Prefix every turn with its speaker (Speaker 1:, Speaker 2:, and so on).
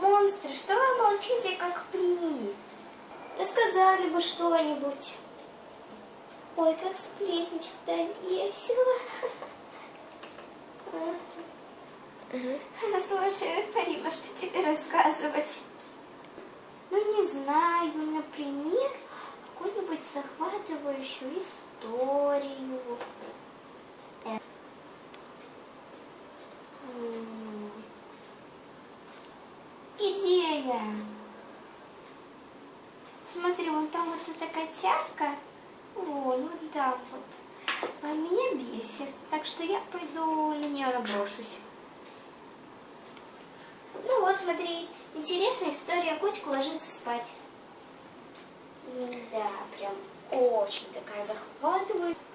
Speaker 1: быстро, что вы молчите, как пни? Рассказали бы что-нибудь. Ой, как сплетничать-то весело. Ну, слушай, Фарина, что тебе рассказывать? Ну, не знаю, например, какую-нибудь захватывающую историю. Идея. Смотри, вон там вот эта котярка. Вон, вот там вот. А меня бесит. Так что я пойду на нее наброшусь. Ну вот, смотри, интересная история. Котик ложится спать. Да, прям очень такая захватывающая.